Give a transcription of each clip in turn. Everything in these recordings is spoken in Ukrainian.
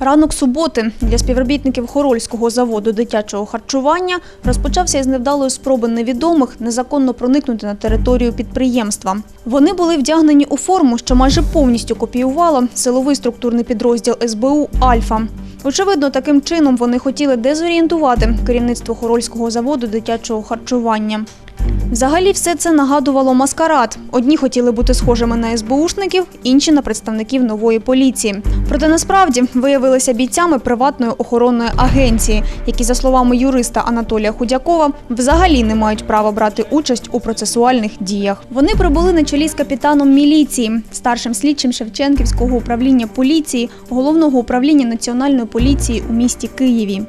Ранок суботи для співробітників Хорольського заводу дитячого харчування розпочався із невдалої спроби невідомих незаконно проникнути на територію підприємства. Вони були вдягнені у форму, що майже повністю копіювала силовий структурний підрозділ СБУ Альфа. Очевидно, таким чином вони хотіли дезорієнтувати керівництво Хорольського заводу дитячого харчування. Взагалі все це нагадувало маскарад. Одні хотіли бути схожими на СБУшників, інші на представників нової поліції. Проте насправді виявилися бійцями приватної охоронної агенції, які, за словами юриста Анатолія Худякова, взагалі не мають права брати участь у процесуальних діях. Вони прибули на чолі з капітаном міліції, старшим слідчим Шевченківського управління поліції, головного управління національної поліції у місті Києві.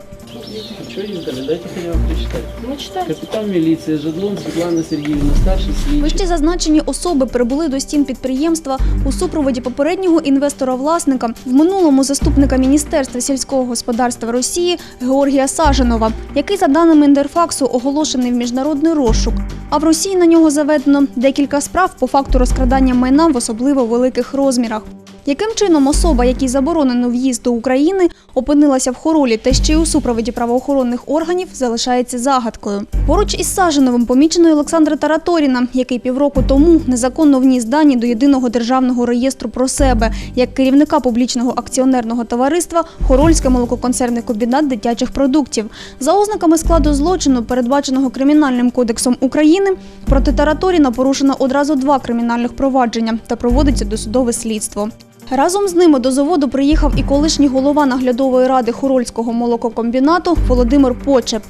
Что издали? Дайте хотя бы прочитать. Ну, читай. Капитан милиции Жадлон Светлана Сергеевна, старший слідчий. Вище зазначені особи прибули до стін підприємства у супроводі попереднього інвестора-власника, в минулому заступника Міністерства сільського господарства Росії Георгія Саженова, який, за даними Індерфаксу, оголошений в міжнародний розшук. А в Росії на нього заведено декілька справ по факту розкрадання майна в особливо великих розмірах. Яким чином особа, якій заборонено в'їзд до України, опинилася в хоролі та ще й у супроводі правоохоронних органів, залишається загадкою. Поруч із Саженовим помічено Олександра Тараторіна, який півроку тому незаконно вніс дані до єдиного державного реєстру про себе як керівника публічного акціонерного товариства Хорольське молококонцерний комбінат дитячих продуктів. За ознаками складу злочину, передбаченого кримінальним кодексом України, проти Тараторіна порушено одразу два кримінальних провадження та проводиться досудове слідство. Разом з ними до заводу приїхав і колишній голова наглядової ради Хорольського молококомбінату Володимир Почеп.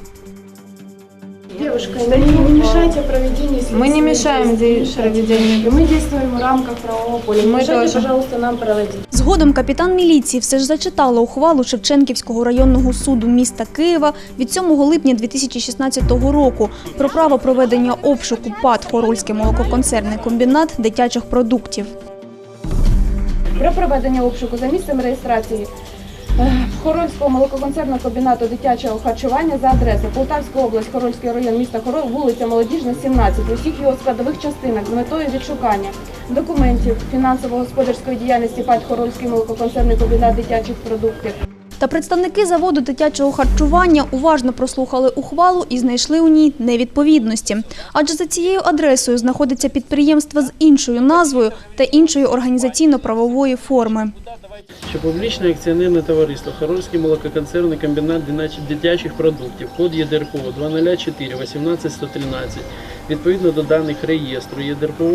Девушка, не, не мешайте проведению Мы не мешаем следствия, здесь проведению. Мы действуем в рамках правового поля. Не Мы мешайте, тоже. пожалуйста, нам проводить. Згодом капітан міліції все ж зачитала ухвалу Шевченківського районного суду міста Києва від 7 липня 2016 року про право проведення обшуку ПАД Хорольський молококонцерний комбінат дитячих продуктів. Про проведення обшуку за місцем реєстрації е, Хорольського молококонцерного комбінату дитячого харчування за адресою Полтавська область, Хорольський район міста Хорол, вулиця Молодіжна, 17, у всіх його складових частинах з метою відшукання документів фінансово-господарської діяльності ПАД Хорольський молококонцерний комбінат дитячих продуктів. Та представники заводу дитячого харчування уважно прослухали ухвалу і знайшли у ній невідповідності. Адже за цією адресою знаходиться підприємство з іншою назвою та іншої організаційно-правової форми. Що публічне акціонерне товариство Хорольський молококонцерний комбінат дитяч- дитячих продуктів, код ЄДРПО 204 18113, відповідно до даних реєстру ЄДРПО,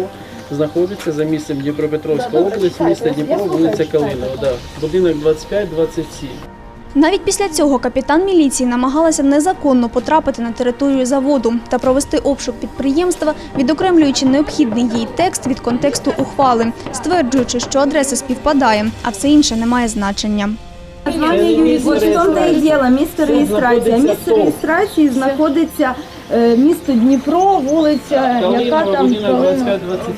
знаходиться за місцем Дніпропетровська область, місто Дніпро, вулиця. Калинова, да. будинок 25-27. Навіть після цього капітан міліції намагалася незаконно потрапити на територію заводу та провести обшук підприємства, відокремлюючи необхідний їй текст від контексту ухвали, стверджуючи, що адреса співпадає, а все інше не має значення. Названня юридичного в тому та і діло, місце реєстрації. Місце реєстрації знаходиться місто Дніпро, вулиця, яка Калинова, там будинок Калинова.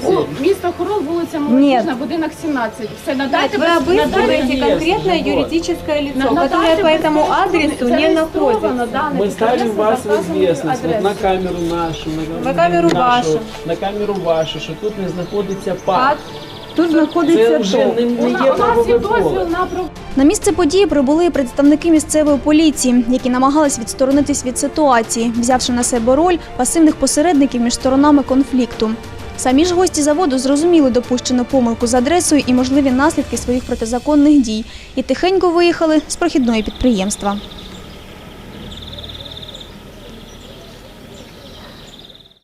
25-27. Місто Хорол, вулиця Молодіжна, будинок 17. Все, надайте, Вы обыскиваете конкретное юридическое лицо, которое по этому адресу не находится. Мы ставим вас в известность вот на камеру нашу, на, На камеру нашу, вашу. на камеру вашу, що тут не знаходиться ПАД. Тут знаходиться вже не, не є правове поле. на про На місце події прибули представники місцевої поліції, які намагались відсторонитись від ситуації, взявши на себе роль пасивних посередників між сторонами конфлікту. Самі ж гості заводу зрозуміли допущену помилку з адресою і можливі наслідки своїх протизаконних дій і тихенько виїхали з прохідної підприємства.